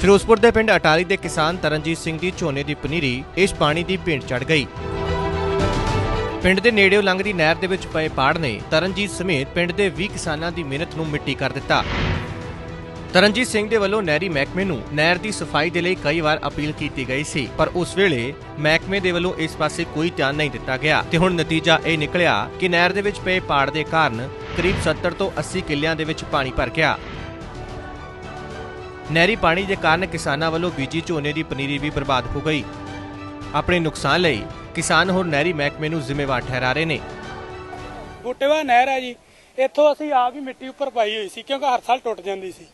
ਫਿਰੋਜ਼ਪੁਰ ਦੇ ਪਿੰਡ ਅਟਾਰੀ ਦੇ ਕਿਸਾਨ ਤਰਨਜੀਤ ਸਿੰਘ ਦੀ ਝੋਨੇ ਦੀ ਪਨੀਰੀ ਇਸ ਪਾਣੀ ਦੀ ਭੇਂਟ ਚੜ ਗਈ। ਪਿੰਡ ਦੇ ਨੇੜਿਓਂ ਲੰਘਦੀ ਨਹਿਰ ਦੇ ਵਿੱਚ ਪਏ ਪਾੜ ਨੇ ਤਰਨਜੀਤ ਸਮੇਤ ਪਿੰਡ ਦੇ 20 ਕਿਸਾਨਾਂ ਦੀ ਮਿਹਨਤ ਨੂੰ ਮਿੱਟੀ ਕਰ ਦਿੱਤਾ। ਤਰਨਜੀਤ ਸਿੰਘ ਦੇ ਵੱਲੋਂ ਨਹਿਰੀ ਮਹਿਕਮੇ ਨੂੰ ਨਹਿਰ ਦੀ ਸਫ਼ਾਈ ਦੇ ਲਈ ਕਈ ਵਾਰ ਅਪੀਲ ਕੀਤੀ ਗਈ ਸੀ, ਪਰ ਉਸ ਵੇਲੇ ਮਹਿਕਮੇ ਦੇ ਵੱਲੋਂ ਇਸ ਪਾਸੇ ਕੋਈ ਧਿਆਨ ਨਹੀਂ ਦਿੱਤਾ ਗਿਆ ਤੇ ਹੁਣ ਨਤੀਜਾ ਇਹ ਨਿਕਲਿਆ ਕਿ ਨਹਿਰ ਦੇ ਵਿੱਚ ਪਏ ਪਾੜ ਦੇ ਕਾਰਨ ਕਰੀਬ 70 ਤੋਂ 80 ਕਿੱਲਿਆਂ ਦੇ ਵਿੱਚ ਪਾਣੀ ਭਰ ਗਿਆ। ਨਹਿਰੀ ਪਾਣੀ ਦੇ ਕਾਰਨ ਕਿਸਾਨਾਂ ਵੱਲੋਂ ਬੀਜੀ ਝੋਨੇ ਦੀ ਪਨੀਰੀ ਵੀ ਬਰਬਾਦ ਹੋ ਗਈ। ਆਪਣੇ ਨੁਕਸਾਨ ਲਈ ਕਿਸਾਨ ਹੋਰ ਨਹਿਰੀ ਮਹਿਕਮੇ ਨੂੰ ਜ਼ਿੰਮੇਵਾਰ ਠਹਿਰਾ ਰਹੇ ਨੇ। ਬੂਟੇਵਾ ਨਹਿਰ ਹੈ ਜੀ। ਇੱਥੋਂ ਅਸੀਂ ਆਪ ਹੀ ਮਿੱਟੀ ਉੱਪਰ ਪਾਈ ਹੋਈ ਸੀ, ਕਿਉਂਕਿ ਹਰ ਸਾਲ ਟੁੱਟ ਜਾਂਦੀ ਸੀ।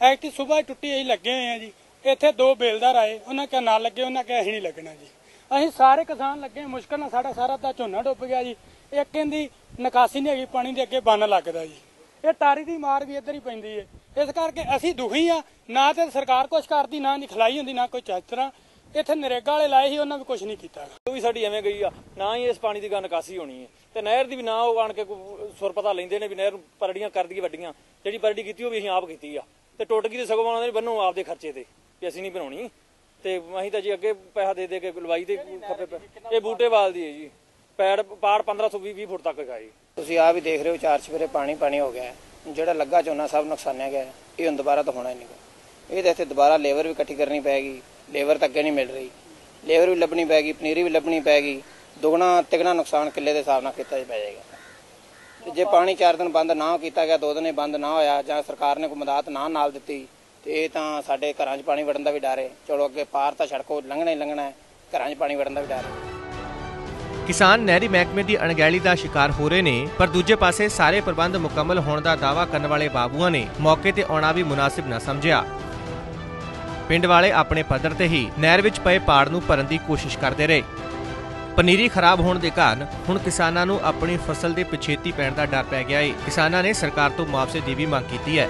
ਐਕਟੀ ਸਵੇਰ ਟੁੱਟੀ ਅਸੀਂ ਲੱਗੇ ਹੋਏ ਆ ਜੀ। ਇੱਥੇ ਦੋ ਬੇਲਦਾਰ ਆਏ, ਉਹਨਾਂ ਕਿਹਾ ਨਾ ਲੱਗੇ, ਉਹਨਾਂ ਕਿਹਾ ਅਸੀਂ ਨਹੀਂ ਲੱਗਣਾ ਜੀ। ਅਸੀਂ ਸਾਰੇ ਕਿਸਾਨ ਲੱਗੇ ਮੁਸ਼ਕਲ ਨਾਲ ਸਾਡਾ ਸਾਰਾ ਤਾਂ ਝੋਨਾ ਡੁੱਬ ਗਿਆ ਜੀ। ਇੱਕ ਕਹਿੰਦੀ ਨਿਕਾਸੀ ਨਹੀਂ ਹੈਗੀ, ਪਾਣੀ ਦੇ ਅੱਗੇ ਬੰਨ ਲੱਗਦਾ ਜੀ। ਇਹ ਤਾਰੀ ਦੀ ਮਾਰ ਵੀ ਇੱਧਰ ਹੀ ਪੈਂਦੀ ਹੈ ਇਸ ਕਰਕੇ ਅਸੀਂ ਦੁਖੀ ਆ। ਨਾ ਤੇ ਸਰਕਾਰ ਕੁਛ ਕਰਦੀ ਨਾ ਨਹੀਂ ਖਲਾਈ ਹੁੰਦੀ ਨਾ ਕੋਈ ਚਾਤਰਾ ਇੱਥੇ ਨਰੇਗਾ ਵਾਲੇ ਲਾਏ ਸੀ ਉਹਨਾਂ ਵੀ ਕੁਛ ਨਹੀਂ ਕੀਤਾ। ਉਹ ਵੀ ਸਾਡੀ ਐਵੇਂ ਗਈ ਆ ਨਾ ਹੀ ਇਸ ਪਾਣੀ ਦੀ ਗਾ ਨਿਕਾਸੀ ਹੋਣੀ ਹੈ ਤੇ ਨਹਿਰ ਦੀ ਵੀ ਨਾ ਉਹ ਆਣ ਕੇ ਕੋਈ ਸੁਰ ਪਤਾ ਲੈਂਦੇ ਨੇ ਵੀ ਨਹਿਰ ਨੂੰ ਪਰੜੀਆਂ ਕਰ ਦਈਏ ਵੱਡੀਆਂ। ਜਿਹੜੀ ਪਰੜੀ ਕੀਤੀ ਉਹ ਵੀ ਅਸੀਂ ਆਪ ਕੀਤੀ ਆ। ਤੇ ਟੁੱਟ ਗਈ ਤੇ ਸਗੋਂ ਉਹਨਾਂ ਦੇ ਬੰਨੋ ਆਪਦੇ ਖਰਚੇ ਤੇ ਵੀ ਅਸੀਂ ਨਹੀਂ ਬਣਾਉਣੀ। ਤੇ ਅਸੀਂ ਤਾਂ ਜੀ ਅੱਗੇ ਪੈਸਾ ਦੇ ਦੇ ਕੇ ਲਵਾਈ ਤੇ ਖੱਪੇ ਇਹ ਬੂਟੇਵਾਲ ਦੀ ਹੈ ਜੀ। ਪੈੜ ਪਾੜ 1520 20 ਫੁੱਟ ਤੱਕ ਗਾਈ ਤੁਸੀਂ ਆਪ ਹੀ ਦੇਖ ਰਹੇ ਹੋ ਚਾਰ ਚਫੇਰੇ ਪਾਣੀ ਪਾਣੀ ਹੋ ਗਿਆ ਹੈ। ਜਿਹੜਾ ਲੱਗਾ ਝੋਨਾ ਸਭ ਨੁਕਸਾਨਿਆ ਗਿਆ। ਇਹ ਹੁਣ ਦੁਬਾਰਾ ਤਾਂ ਹੋਣਾ ਹੀ ਨਹੀਂ ਇਹ ਤਾਂ ਇੱਥੇ ਦੁਬਾਰਾ ਲੇਬਰ ਵੀ ਇਕੱਠੀ ਕਰਨੀ ਪੈਗੀ ਲੇਬਰ ਤਾਂ ਅੱਗੇ ਨਹੀਂ ਮਿਲ ਰਹੀ। ਲੇਬਰ ਵੀ ਲੱਭਣੀ ਪੈਗੀ ਪਨੀਰੀ ਵੀ ਲੱਭਣੀ ਪੈਗੀ ਦੁਗਣਾ, ਤਿਗਣਾ ਨੁਕਸਾਨ ਕਿੱਲੇ ਦੇ ਹਿਸਾਬ ਨਾਲ ਕੀਤਾ ਪੈ ਜਾਏਗਾ। ਜੇ ਪਾਣੀ ਚਾਰ ਦਿਨ ਬੰਦ ਨਾ ਕੀਤਾ ਗਿਆ, ਦੋ ਦਿਨ ਇਹ ਬੰਦ ਨਾ ਹੋਇਆ, ਜਾਂ ਸਰਕਾਰ ਨੇ ਕੋਈ ਮਦਦ ਨਾ ਨਾਲ ਦਿੱਤੀ, ਤੇ ਇਹ ਤਾਂ ਸਾਡੇ ਘਰਾਂ 'ਚ ਪਾਣੀ ਵੜਨ ਦਾ ਵੀ ਡਰ ਹੈ ਚਲੋ ਅੱਗੇ ਪਾਰ ਤਾਂ ਸੜਕੋ ਲੰਘਣਾ ਹੀ ਲੰਘਣਾ ਹੈ ਘਰਾਂ 'ਚ ਪਾਣੀ ਵੜਨ ਦਾ ਵੀ ਡਰ ਹੈ ਕਿਸਾਨ ਨਹਿਰੀ ਮਹਿਕਮੇ ਦੀ ਅਣਗਹਿਲੀ ਦਾ ਸ਼ਿਕਾਰ ਹੋ ਰਹੇ ਨੇ, ਪਰ ਦੂਜੇ ਪਾਸੇ ਸਾਰੇ ਪ੍ਰਬੰਧ ਮੁਕੰਮਲ ਹੋਣ ਦਾ ਦਾਅਵਾ ਕਰਨ ਵਾਲੇ ਬਾਬੂਆਂ ਨੇ ਮੌਕੇ ਤੇ ਆਉਣਾ ਵੀ ਮੁਨਾਸਿਬ ਨਾ ਸਮਝਿਆ। ਪਿੰਡ ਵਾਲੇ ਆਪਣੇ ਪੱਧਰ ਤੇ ਹੀ ਨਹਿਰ ਵਿੱਚ ਪਏ ਪਾੜ ਨੂੰ ਭਰਨ ਦੀ ਕੋਸ਼ਿਸ਼ ਕਰਦੇ ਰਹੇ। ਪਨੀਰੀ ਖਰਾਬ ਹੋਣ ਦੇ ਕਾਰਨ ਹੁਣ ਕਿਸਾਨਾਂ ਨੂੰ ਆਪਣੀ ਫਸਲ ਦੇ ਪਿਛੇਤੀ ਪੈਣ ਦਾ ਡਰ ਪੈ ਗਿਆ ਹੈ ਕਿਸਾਨਾਂ ਨੇ ਸਰਕਾਰ ਤੋਂ ਮੁਆਵਜ਼ੇ ਦੀ ਵੀ ਮੰਗ ਕੀਤੀ ਹੈ।